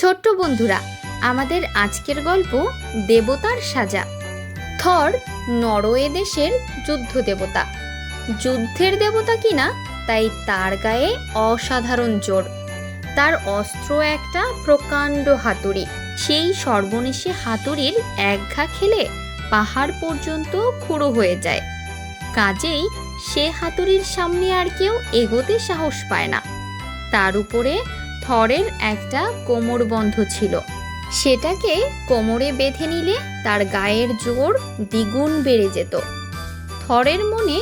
ছোট্ট বন্ধুরা, আমাদের আজকের গল্প দেবতার সাজা। থর নরওয়ে দেশের যুদ্ধ দেবতা। যুদ্ধের দেবতা কিনা তাই তার গায়ে অসাধারণ জোর। তার অস্ত্র একটা প্রকাণ্ড হাতুড়ি। সেই সর্বনেশে হাতুড়ির একঘা খেলে পাহাড় পর্যন্ত খুঁড়ো হয়ে যায়। কাজেই সে হাতুড়ির সামনে আর কেউ এগোতে সাহস পায় না। তার উপরে থরের একটা কোমর বন্ধ ছিল। সেটাকে কোমরে বেঁধে নিলে তার গায়ের জোর দ্বিগুণ বেড়ে যেত। থরের মনে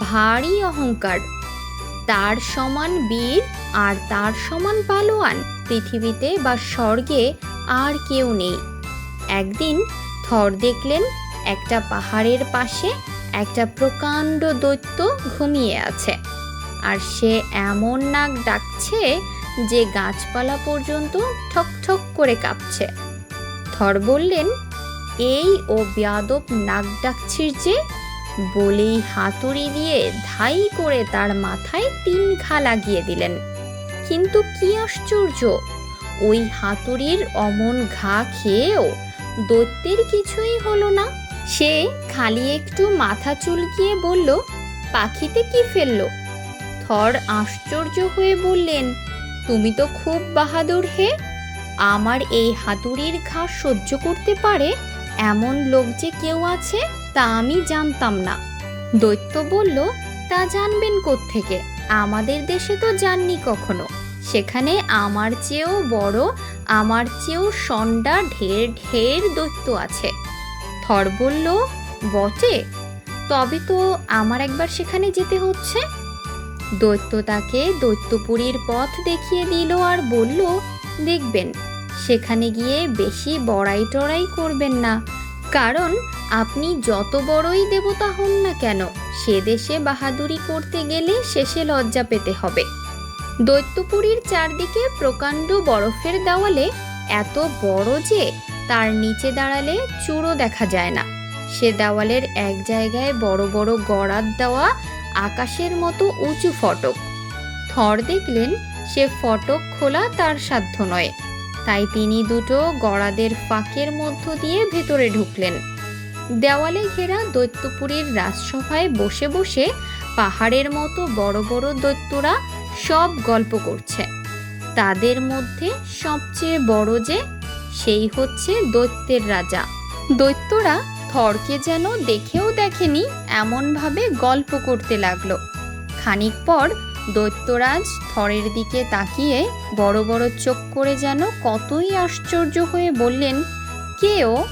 ভারী অহংকার। তার সমান বীর আর তার সমান পালোয়ান পৃথিবীতে বা স্বর্গে আর কেউ নেই। একদিন থর দেখলেন একটা পাহাড়ের পাশে একটা প্রকাণ্ড দৈত্য ঘুমিয়ে আছে। আর সে এমন নাক ডাকছে যে গাছপালা পর্যন্ত ঠক ঠক করে কাঁপছে। থর বললেন, এই ও বেয়াদব নাক ডাকছিস যে, বলেই হাতুড়ি দিয়ে ধাই করে তার মাথায় তিন ঘা লাগিয়ে দিলেন। কিন্তু কি আশ্চর্য, ওই হাতুড়ির অমন ঘা খেয়েও দৈত্যের কিছুই হলো না। সে খালি একটু মাথা চুলকিয়ে বলল, পাখিতে কি ফেলল? থর আশ্চর্য হয়ে বললেন তুমি তো খুব বাহাদুর হে। আমার এই হাতুড়ির ঘা সহ্য করতে পারে এমন লোক যে কেউ আছে তা আমি জানতাম না। দৈত্য বলল, তা জানবেন থেকে আমাদের দেশে তো যাননি কখনো। সেখানে আমার চেয়েও বড়, আমার চেয়েও সন্ডা ঢের ঢের দৈত্য আছে। থর বলল, বটে। তবে তো আমার একবার সেখানে যেতে হচ্ছে। দৈত্য তাকে দৈত্যপুরীর পথ দেখিয়ে দিল আর বলল, দেখবেন, সেখানে গিয়ে বেশি বড়াই টড়াই করবেন না। কারণ আপনি যত বড়ই দেবতা হন না কেন, সে দেশে বাহাদুরি করতে গেলে শেষে লজ্জা পেতে হবে। দৈত্যপুরীর চারদিকে প্রকাণ্ড বরফের দেওয়ালে এত বড় যে তার নিচে দাঁড়ালে চূড়ো দেখা যায় না। সে দেওয়ালের এক জায়গায় বড় বড় গড়ার দেওয়া আকাশের মতো উঁচু ফটক। থর দেখলেন সে ফটক খোলা তার সাধ্য নয়। তাই তিনি দুটো গড়াদের ফাঁকের মধ্য দিয়ে ভেতরে ঢুকলেন। দেওয়ালে ঘেরা দৈত্যপুরীর রাজসভায় বসে বসে পাহাড়ের মতো বড় বড় দৈত্যরা সব গল্প করছে। তাদের মধ্যে সবচেয়ে বড় যে, সেই হচ্ছে দৈত্যের রাজা। দৈত্যরা থরকে যেন দেখেও দেখেনি, এমনভাবে গল্প করতে লাগল। খানিক পর দৈত্যরাজ থরের দিকে তাকিয়ে বড় বড় চোখ করে যেন কতই আশ্চর্য হয়ে বললেন, কে ও?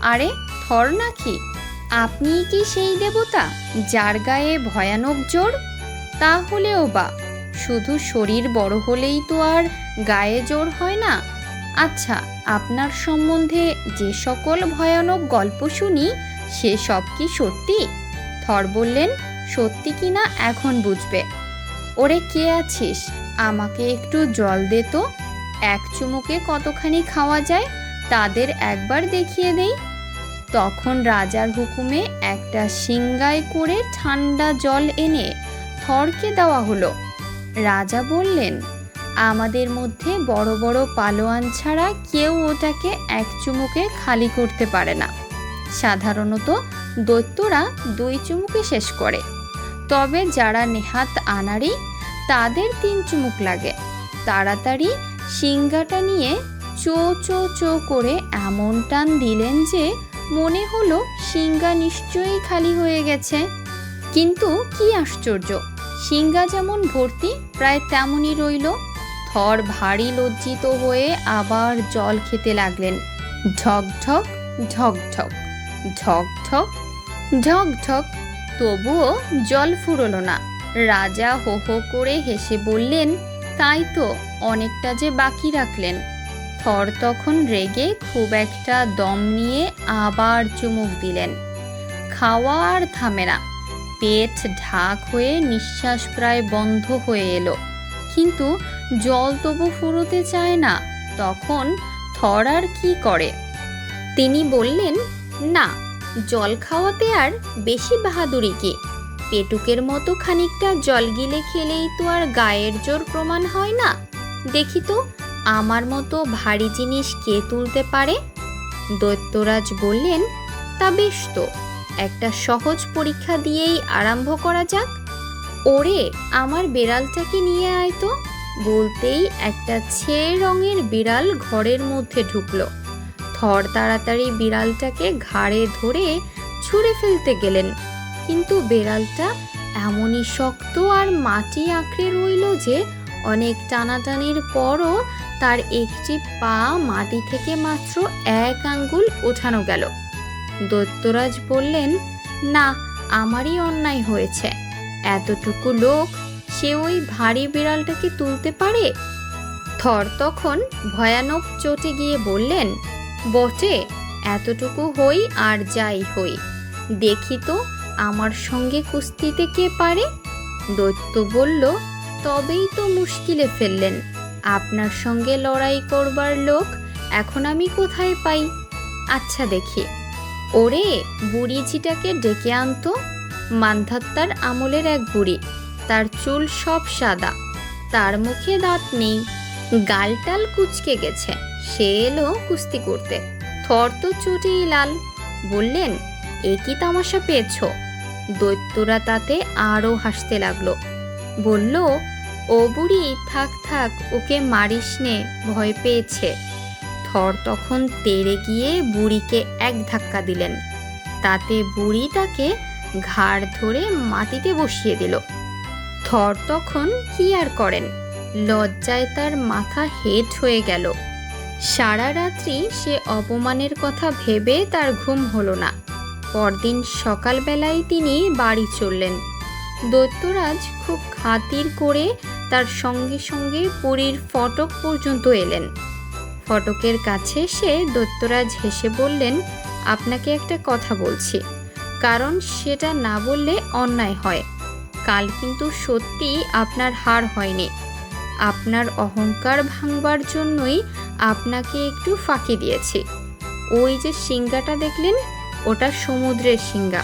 আরে, থর নাকি? আপনি কি সেই দেবতা যার গায়ে ভয়ানক জোর? তাহলেও বা, শুধু শরীর বড় হলেই তো আর গায়ে জোর হয় না আচ্ছা আপনার সম্বন্ধে যে সকল ভয়ানক গল্প শুনি, সে সব কি সত্যি? থর বললেন, সত্যি কি না এখন বুঝবে। ওরে কে আছিস? আমাকে একটু জল দে তো। এক চুমুকে কতখানি খাওয়া যায়, তাদের একবার দেখিয়ে দেই। তখন রাজার হুকুমে একটা সিংগায় করে ঠান্ডা জল এনে থরকে দেওয়া হলো। রাজা বললেন আমাদের মধ্যে বড় বড় পালোয়ান ছাড়া কেউ ওটাকে এক চুমুকে খালি করতে পারে না। সাধারণত দৈত্যরা দুই চুমুকে শেষ করে। তবে যারা নেহাত আনারি তাদের তিন চুমুক লাগে। তাড়াতাড়ি সিঙ্গাটা নিয়ে চো চো চো করে এমন টান দিলেন যে মনে হলো সিঙ্গা নিশ্চয়ই খালি হয়ে গেছে। কিন্তু কি আশ্চর্য সিঙ্গা যেমন ভর্তি, প্রায় তেমনই রইল। থর ভারী লজ্জিত হয়ে আবার জল খেতে লাগলেন। ঢকঢক ঢকঢক ঢকঢক ঢকঢক তবুও জল ফুরল না। রাজা হো হো করে হেসে বললেন, তাই তো অনেকটা যে বাকি রাখলেন। থর তখন রেগে খুব একটা দম নিয়ে আবার চুমুক দিলেন। খাওয়া আর থামে না। পেট ঢাক হয়ে নিঃশ্বাস প্রায় বন্ধ হয়ে এলো। কিন্তু জল তবু ফুরোতে চায় না, তখন থর আর কি করে? তিনি বললেন, না, জল খাওয়াতে আর বেশি বাহাদুরি কি? পেটুকের মতো খানিকটা জল গিলে খেলেই তো আর গায়ের জোর প্রমাণ হয় না? দেখি তো, আমার মতো ভারী জিনিস কে তুলতে পারে? দৈত্যরাজ বললেন, তা বেশ তো, একটা সহজ পরীক্ষা দিয়েই আরম্ভ করা যাক। ওরে, আমার বেড়ালটাকে নিয়ে আয় তো। বলতেই একটা ছে রঙের বিড়াল ঘরের মধ্যে ঢুকলো। থর তাড়াতাড়ি বিড়ালটাকে ঘাড়ে ধরে ছুঁড়ে ফেলতে গেলেন। কিন্তু বিড়ালটা এমনই শক্ত আর মাটি আঁকড়ে রইল যে অনেক টানাটানির পরও তার একটি পা মাটি থেকে মাত্র এক আঙ্গুল ওঠানো গেল। দৈত্যরাজ বললেন, না, আমারই অন্যায় হয়েছে। এতটুকু লোক সে ওই ভারী বিড়ালটাকে তুলতে পারে? থর তখন ভয়ানক চটে গিয়ে বললেন, বটে, এতটুকু হই আর যাই হই। দেখি তো আমার সঙ্গে কুস্তিতে কে পারে? দৈত্য বলল, তবেই তো মুশকিলে ফেললেন। আপনার সঙ্গে লড়াই করবার লোক এখন আমি কোথায় পাই? আচ্ছা দেখি। ওরে বুড়ি ঝিটাকে ডেকে আনতো। মান্ধাত্তার আমলের এক বুড়ি। তার চুল সব সাদা। তার মুখে দাঁত নেই। গালটাল কুচকে গেছে। সে এলো কুস্তি করতে। থর তো চুটেই লাল। বললেন, এ কি তামাশা পেয়েছ? দৈত্যরা তাতে আরও হাসতে লাগল। বলল, ও বুড়ি, থাক থাক, ওকে মারিস নে, ভয় পেয়েছে। থর তখন তেড়ে গিয়ে বুড়িকে এক ধাক্কা দিলেন। তাতে বুড়ি তাকে ঘাড় ধরে মাটিতে বসিয়ে দিল। থর তখন কি আর করেন? লজ্জায় তার মাথা হেট হয়ে গেল। সারা রাত্রি সে অপমানের কথা ভেবে তার ঘুম হলো না। পরদিন সকালবেলায় তিনি বাড়ি চললেন। দৈত্যরাজ খুব খাতির করে তার সঙ্গে সঙ্গে পুরীর ফটক পর্যন্ত এলেন। ফটকের কাছে এসে দৈত্যরাজ হেসে বললেন, আপনাকে একটা কথা বলছি। কারণ সেটা না বললে অন্যায় হয়। কাল কিন্তু সত্যি আপনার হার হয়নি। আপনার অহংকার ভাঙবার জন্যই আপনাকে একটু ফাঁকি দিয়েছি। ওই যে সিংগাটা দেখলেন, ওটা সমুদ্রের সিংগা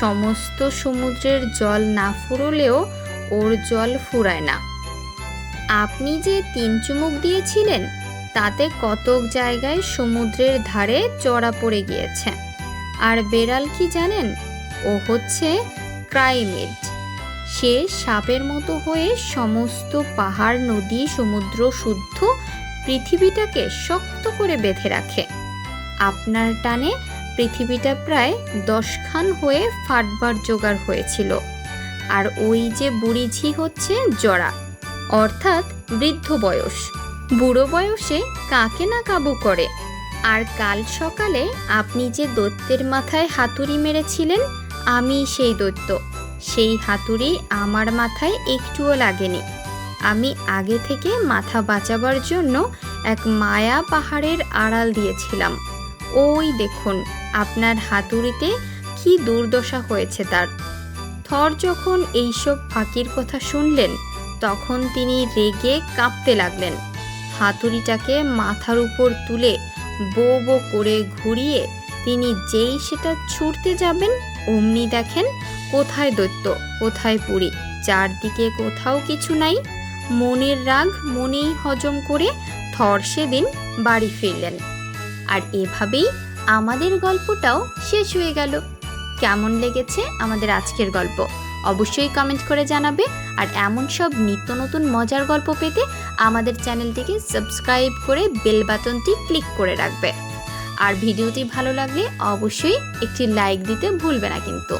সমস্ত সমুদ্রের জল না ফুরলেও ওর জল ফুরায় না। আপনি যে তিন চুমুক দিয়েছিলেন, তাতে কতক জায়গায় সমুদ্রের ধারে চড়া পড়ে গিয়েছে। আর বেড়াল কি জানেন? ও হচ্ছে ক্রাইমেট সে সাপের মতো হয়ে সমস্ত পাহাড়, নদী, সমুদ্র শুদ্ধ পৃথিবীটাকে শক্ত করে বেঁধে রাখে। আপনার টানে পৃথিবীটা প্রায় দশখান হয়ে ফাটবার জোগাড় হয়েছিল। আর ওই যে বুড়ি ঝি হচ্ছে জরা, অর্থাৎ বৃদ্ধ বয়স। বুড়ো বয়সে কাকে না কাবু করে? আর কাল সকালে আপনি যে দৈত্যের মাথায় হাতুড়ি মেরেছিলেন, আমি সেই দৈত্য। সেই হাতুড়ি আমার মাথায় একটুও লাগেনি। আমি আগে থেকে মাথা বাঁচাবার জন্য এক মায়া পাহাড়ের আড়াল দিয়েছিলাম। ওই দেখুন, আপনার হাতুড়িতে কি দুর্দশা হয়েছে তার। থর যখন এইসব ফাঁকির কথা শুনলেন, তখন তিনি রেগে কাঁপতে লাগলেন। হাতুড়িটাকে মাথার উপর তুলে বো বো করে ঘুরিয়ে তিনি যেই সেটা ছুটতে যাবেন অমনি দেখেন কোথায় দৈত্য, কোথায় পুরী। চারদিকে কোথাও কিছু নাই। মনের রাগ মনেই হজম করে থর সেদিন বাড়ি ফিরলেন। আর এভাবেই আমাদের গল্পটাও শেষ হয়ে গেল। কেমন লেগেছে আমাদের আজকের গল্প? অবশ্যই কমেন্ট করে জানাবে। আর এমন সব নিত্য নতুন মজার গল্প পেতে আমাদের চ্যানেলটিকে সাবস্ক্রাইব করে বেল বাটনটি ক্লিক করে রাখবে। আর ভিডিওটি ভালো লাগলে অবশ্যই একটি লাইক দিতে ভুলবে না কিন্তু।